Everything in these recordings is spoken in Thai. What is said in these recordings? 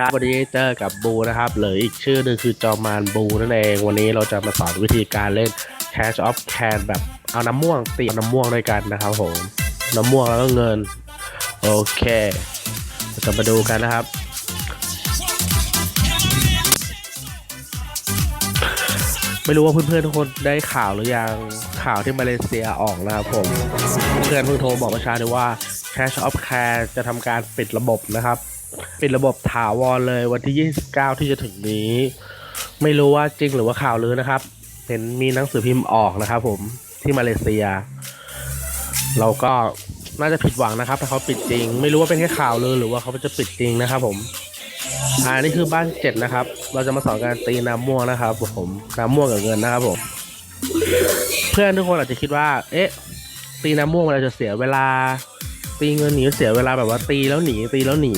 ครับวันนี้เจอกับบูนะครับหรืออีกชื่อหนึ่งคือจอมานบูนั่นเอง วันนี้เราจะมาสอนวิธีการเล่น Cash of Can แบบเอาน้ำม่วงตีน้ำม่วงด้วยกันนะครับผม น้ำม่วงแล้วก็เงิน โอเคเราจะมาดูกันนะครับ ไม่รู้ว่าเพื่อนๆทุกคนได้ข่าวหรือยังข่าวที่มาเลเซียออกนะครับผม เพื่อนเพิ่งโทรบอกประชาด้วยว่า Cash of Care จะทำการปิดระบบนะครับ ปิดระบบถาวรเลยวันที่ 29 ที่จะถึงนี้ ไม่รู้ว่าจริงหรือว่าข่าวลือนะครับ เห็นมีหนังสือพิมพ์ออกนะครับผมที่มาเลเซีย เราก็น่าจะผิดหวังนะครับถ้าเขาปิดจริง ไม่รู้ว่าเป็นแค่ข่าวลือหรือว่าเขาจะปิดจริงนะครับผมอ่านี่คือบ้านเจ็ดนะครับ เราจะมาสอนการตีน้ำม่วงนะครับ ผมน้ำม่วงกับเงินนะครับผม เพื่อนทุกคนอาจจะคิดว่า เอ๊ะ ตีน้ำม่วงเราจะเสียเวลา ตีเงินหนีเสียเวลาแบบว่าตีแล้วหนีตีแล้วหนี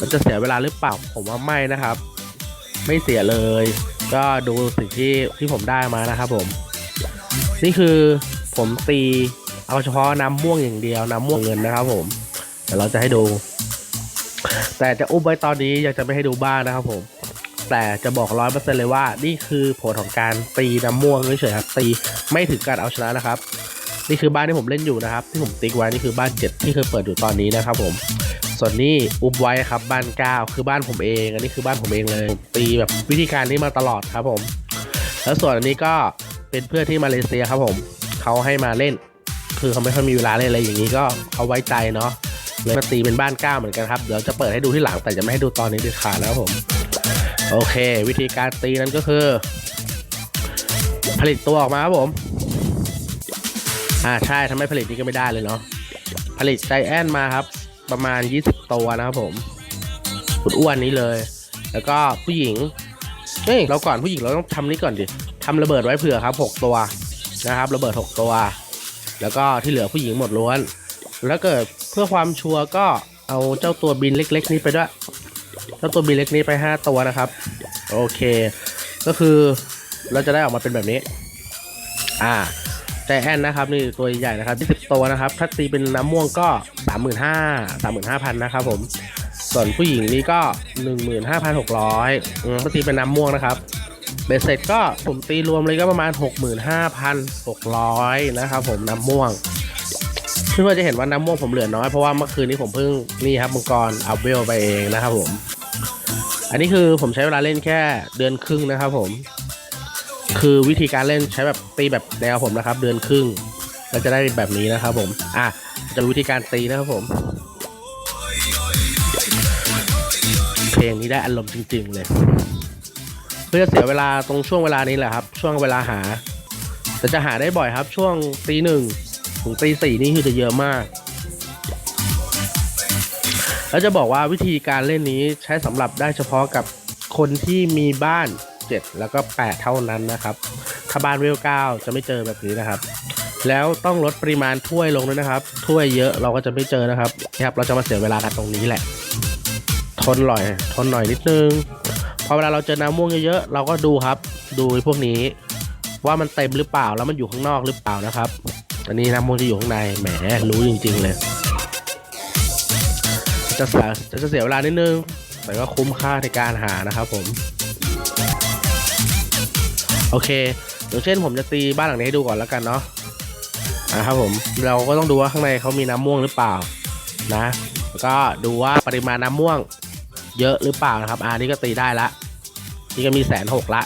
มันจะเสียเวลาหรือเปล่าผมว่าไม่นะครับ ไม่เสียเลย ก็ดูสิ่งที่ที่ผมได้มานะครับ ผม นี่คือผมตีเอาเฉพาะน้ำม่วงอย่างเดียวน้ำม่วงเงินนะครับ ผมเดี๋ยวเราจะให้ดู แต่จะอุ้มไว้ตอนนี้ยังจะไม่ให้ดูบ้านนะครับ ผม แต่จะบอกร้อยเปอร์เซ็นเลยว่า นี่คือผลของการตีน้ำม่วงเฉยๆครับตีไม่ถึงการเอาชนะนะครับ นี่คือบ้านที่ผมเล่นอยู่นะครับ ที่ผมติ๊กไว้นี่คือบ้านเจ็ดที่เคยเปิดอยู่ตอนนี้นะครับ ผม ส่วนนี้อุบไว้ครับบ้านเก้าคือบ้านผมเอง อันนี้คือบ้านผมเองเลย ตีแบบวิธีการนี้มาตลอดครับผม แล้วส่วนอันนี้ก็เป็นเพื่อนที่มาเลเซียครับผมเขาให้มาเล่น คือเขาไม่ค่อยมีเวลาเล่นอะไรอย่างนี้ก็เขาไว้ใจเนาะเลยมาตีเป็นบ้านเก้าเหมือนกันครับเดี๋ยวจะเปิดให้ดูที่หลังแต่จะไม่ให้ดูตอนนี้เด็ดขาดแล้วครับผม โอเค วิธีการตีนั้นก็คือ ผลิตตัวออกมาครับผมอ่าใช่ถ้าไม่ผลิตนี่ก็ไม่ได้เลยเนาะผลิตใจแอนมาครับ ประมาณ 20 ตัวนะครับผมขุดอ้วนนี้เลย แล้วก็ผู้หญิงเฮ้ยเราก่อนผู้หญิงเราต้องทำนี้ก่อนดิทำระเบิดไว้เผื่อครับ 6 ตัวนะครับ ระเบิด 6 ตัว แล้วก็ที่เหลือผู้หญิงหมดล้วน แล้วเกิดเพื่อความชัวร์ก็เอาเจ้าตัวบินเล็ก ๆ นี้ไปด้วยเจ้าตัวบินเล็กนี้ไป 5 ตัวนะครับ โอเค ก็คือเราจะได้ออกมาเป็นแบบนี้ อ่าใจแอนนะครับนี่ตัวใหญ่นะครับที่สิบตัวนะครับ ถ้าตีเป็นน้ำม่วงก็สามหมื่นห้าสามหมื่นห้าพันนะครับผม ส่วนผู้หญิงนี่ก็หนึ่งหมื่นห้าพันหกร้อยถ้าตีเป็นน้ำม่วงนะครับเบสเสร็จก็ผมตีรวมเลยก็ประมาณหกหมื่นห้าพันหกร้อยนะครับผมน้ำม่วงเพื่อนๆจะเห็นว่าน้ำม่วงผมเหลือน้อยเพราะว่าเมื่อคืนนี้ผมเพิ่งนี่ครับมังกรอัพเวลไปเองนะครับผม อันนี้คือผมใช้เวลาเล่นแค่เดือนครึ่งนะครับผม คือวิธีการเล่นใช้แบบตีแบบแนวผมนะครับ เดือนครึ่งก็จะได้แบบนี้นะครับผม อะจะวิธีการตีนะครับผม เพลงนี้ได้อารมณ์จริง ๆ เลย เพื่อเสียเวลาตรงช่วงเวลานี้แหละครับ ช่วงเวลาหา แต่จะหาได้บ่อยครับ ช่วงตีหนึ่งถึงตีสี่นี่คือจะเยอะมาก แล้วจะบอกว่าวิธีการเล่นนี้ใช้สำหรับได้เฉพาะกับคนที่มีบ้าน 7 แล้วก็ 8 เท่านั้นนะครับ ถ้าบ้านเวล9จะไม่เจอแบบนี้นะครับ แล้วต้องลดปริมาณถ้วยลงด้วยนะครับ ถ้วยเยอะเราก็จะไม่เจอนะครับนะครับ เราจะมาเสียเวลากันตรงนี้แหละ ทนหน่อย ทนหน่อยนิดนึง พอเวลาเราเจอน้ำม่วงเยอะๆ เราก็ดูครับ ดูพวกนี้ ว่ามันเต็มหรือเปล่า แล้วมันอยู่ข้างนอกหรือเปล่านะครับอันนี้น้ำม่วงจะอยู่ข้างใน แหม รู้จริง ๆ เลย จะเสียจะเสียเวลานิดนึงแต่ก็คุ้มค่าในการหานะครับผม โอเคอย่างเช่นผมจะตีบ้านหลังนี้ให้ดูก่อนแล้วกันเนาะอ่าครับผมเราก็ต้องดูว่าข้างในเขามีน้ำม่วงหรือเปล่านะแล้วก็ดูว่าปริมาณน้ำม่วงเยอะหรือเปล่านะครับอ่านี่ก็ตีได้ละนี่ก็มีแสนหกละ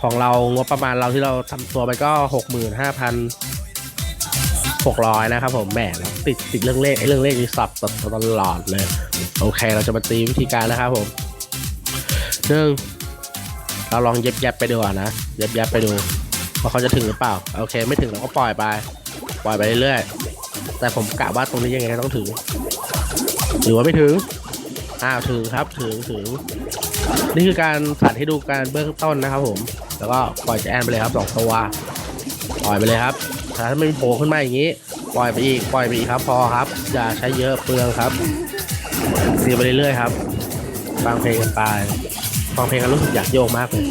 ของเรางบประมาณเราที่เราทำตัวไปก็หกหมื่นห้าพันหกร้อยนะครับผมแหมติดติดเรื่องเลขไอ้เรื่องเลขนี่สับตตลอดเลย โอเคเราจะมาตีวิธีการนะครับผมหนึ่ง เราลองเย็บยับไปดูก่อนะ เย็บยับไปดูว่าเขาจะถึงหรือเปล่า โอเค ไม่ถึงเราก็ปล่อยไป ปล่อยไปเรื่อยๆ แต่ผมกะว่าตรงนี้ยังไงก็ต้องถึง หรือว่าไม่ถึง อ้าวถึงครับ ถึงถึง นี่คือการสาธิตให้ดูการเบื้องต้นนะครับผม แล้วก็ปล่อยจะแอนไปเลยครับสองตัว ปล่อยไปเลยครับ ถ้าไม่โผล่ขึ้นมาอย่างนี้ ปล่อยไปอีก ปล่อยไปอีกครับ พอครับ อย่าใช้เยอะเปลืองครับเสียไปเรื่อยๆครับ ฟังเพลงกันไป ฟังเพลงกันรู้สึกอยากโยกมากเลย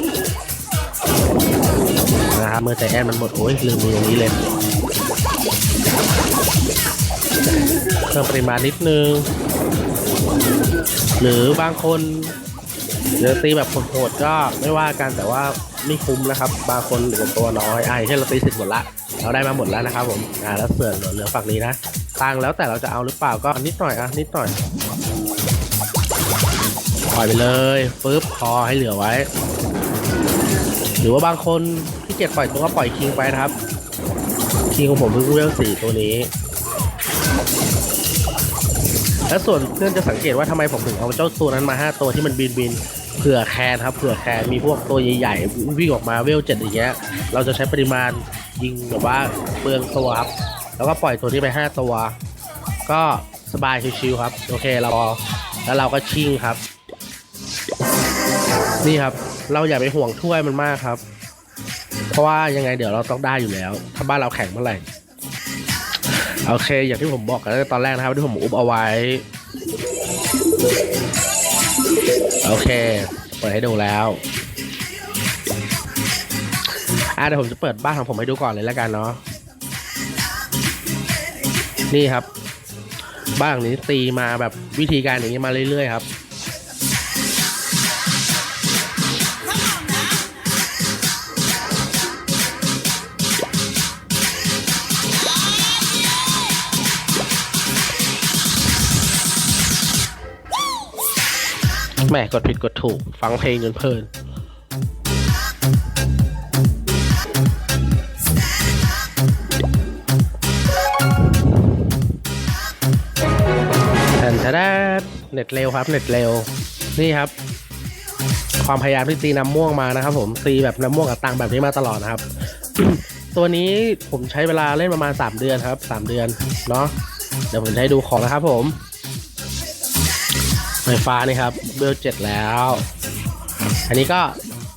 นะครับเมื่อใจแอนมันหมดโอ้ยลืมมือตรงนี้เลยเพิ่มปริมาณนิดนึง หรือบางคนเดี๋ยวตีแบบโหดๆก็ไม่ว่ากันแต่ว่าไม่คุ้มนะครับ บางคนหลือตัวน้อยอ่าอย่างเช่นเราตีสิบหมดละเราได้มาหมดแล้วนะครับผมอ่าแล้วเสื่อเหลือเหลือฝั่งนี้นะตังแล้วแต่เราจะเอาหรือเปล่าก็นิดหน่อยอะนิดหน่อย ปล่อยไปเลยปึ๊บพอให้เหลือไว้ หรือว่าบางคนที่เกียจปล่อยตัวก็ปล่อยคิงไปนะครับ คิงของผมเพิ่งเวลสี่ตัวนี้ และส่วนเพื่อนจะสังเกตว่าทำไมผมถึงเอาเจ้าตัวนั้นมา5ตัวที่มันบินบินเผื่อแคนครับเผื่อแคนมีพวกตัวใหญ่ๆวิ่งออกมาเวลเจ็ดอย่างเงี้ยเราจะใช้ปริมาณยิงแบบว่าเปลืองตัวครับแล้วก็ปล่อยตัวที่ไป5ตัว ก็สบายชิวๆครับ โอเคเราพอแล้วเราก็ชิงครับ นี่ครับ เราอย่าไปห่วงถ้วยมันมากครับ เพราะว่ายังไงเดี๋ยวเราต้องได้อยู่แล้ว ถ้าบ้านเราแข่งเมื่อไหร่โอเค อย่างที่ผมบอกกันตั้งแต่ตอนแรกนะครับ ที่ผมอุบเอาไว้ โอเค เปิดให้ดูแล้วอะเดี๋ยวผมจะเปิดบ้านของผมให้ดูก่อนเลยแล้วกันเนาะนี่ครับ บ้านหลังนี้ตีมาแบบวิธีการอย่างนี้มาเรื่อยๆครับ แม่กดผิดกดถูก ฟังเพลงจนเพลินแทนแทนเน็ตเร็วครับ เน็ตเร็ว นี่ครับ ความพยายามที่ตีน้ำม่วงมานะครับ ผมตีแบบน้ำม่วงกับตังแบบนี้มาตลอดนะครับ ตัวนี้ผมใช้เวลาเล่นประมาณ 3 เดือนครับ 3 เดือนเนาะเดี๋ยวผมจะให้ดูของนะครับผม ไฟฟ้านี่ครับเบลเจ็ดแล้ว อันนี้ก็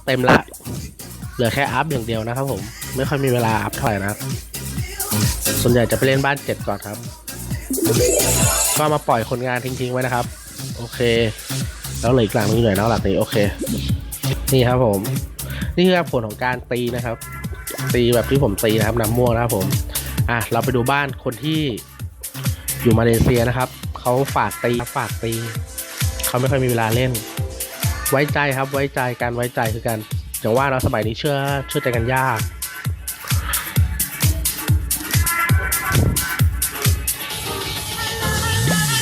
เต็มละ เหลือแค่อัพอย่างเดียวนะครับผม ไม่ค่อยมีเวลาอัพเท่าไหร่นะส่วนใหญ่จะไปเล่นบ้านเจ็ดก่อนครับ ก็มาปล่อยคนงานทิ้งๆไว้นะครับ โอเค แล้วเหลืออีกหลังนึงหน่อยนะหลังนี้โอเค นี่ครับผม นี่คือผลของการตีนะครับ ตีแบบที่ผมตีนะครับน้ำม่วงนะครับผม อะเราไปดูบ้านคนที่อยู่มาเลเซียนะครับ เขาฝากตีฝากตี เขาไม่ค่อยมีเวลาเล่น ไว้ใจครับไว้ใจการไว้ใจคือกันอย่างว่าเราสมัยนี้เชื่อเชื่อใจกันยาก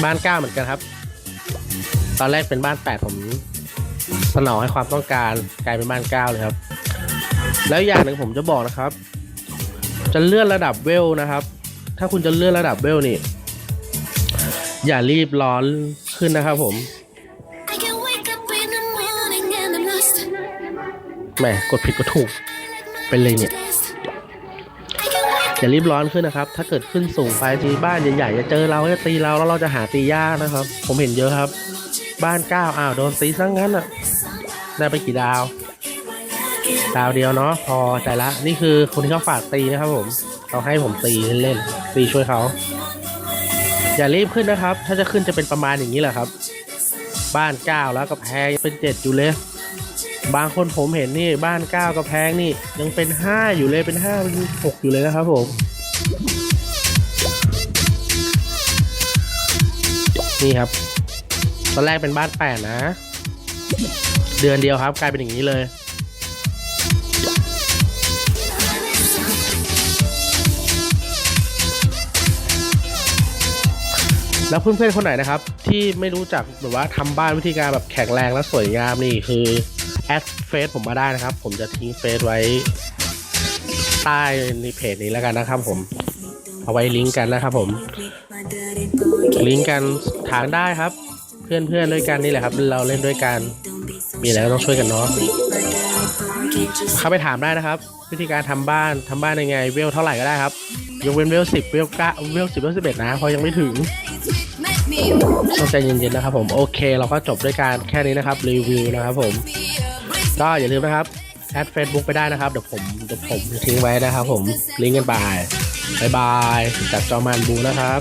บ้านเก้าเหมือนกันครับ ตอนแรกเป็นบ้านแปดผมสนองให้ความต้องการกลายเป็นบ้านเก้าเลยครับ แล้วอย่างหนึ่งผมจะบอกนะครับ จะเลื่อนระดับเวลนะครับ ถ้าคุณจะเลื่อนระดับเวลนี่ อย่ารีบร้อนขึ้นนะครับผม แหมกดผิดกดถูกเป็นเลยเนี่ยอย่ารีบร้อนขึ้นนะครับ ถ้าเกิดขึ้นสูงไปทีบ้านใหญ่ๆจะเจอเราจะตีเราแล้วเราจะหาตียากนะครับ ผมเห็นเยอะครับ บ้านเก้าอ้าวโดนตีซะงั้นอะ ได้ไปกี่ดาว ดาวเดียวเนาะพอใจละ นี่คือคนที่เขาฝากตีนะครับผมเขาให้ผมตีเล่นๆตีช่วยเขาอย่ารีบขึ้นนะครับ ถ้าจะขึ้นจะเป็นประมาณอย่างนี้แหละครับ บ้านเก้าแล้วก็แพงเป็นเจ็ดอยู่เลย บางคนผมเห็นนี่บ้านเก้าก็แพงนี่ ยังเป็นห้าอยู่เลยเป็นห้าเป็นหกอยู่เลยนะครับผมนี่ครับ ตอนแรกเป็นบ้านแปดนะ เดือนเดียวครับ กลายเป็นอย่างนี้เลยแล้วเพื่อนๆคนไหนนะครับ ที่ไม่รู้จักแบบว่าทำบ้านวิธีการแบบแข็งแรงและสวยงามนี่คือ แอดเฟซผมมาได้นะครับ ผมจะทิ้งเฟซไว้ใต้ในเพจนี้แล้วกันนะครับผม เอาไว้ลิงก์กันนะครับผม ลิงก์กันถามได้ครับ เพื่อนๆด้วยกันนี่แหละครับ เราเล่นด้วยกัน มีอะไรก็ต้องช่วยกันเนาะเข้าไปถามได้นะครับ วิธีการทำบ้านทำบ้านยังไง เวลเท่าไหร่ก็ได้ครับยกเว้นเวลสิบเวลเก้าเวลสิบเวลสิบเอ็ดนะเพราะยังไม่ถึงต้องใจเย็นๆนะครับผมโอเค เราก็จบด้วยการแค่นี้นะครับรีวิวนะครับผม ก็อย่าลืมนะครับ แอดเฟซบุ๊กไปได้นะครับ เดี๋ยวผมเดี๋ยวผมทิ้งไว้นะครับผมลิงก์กันไปบายบายจากจอมันบูนะครับ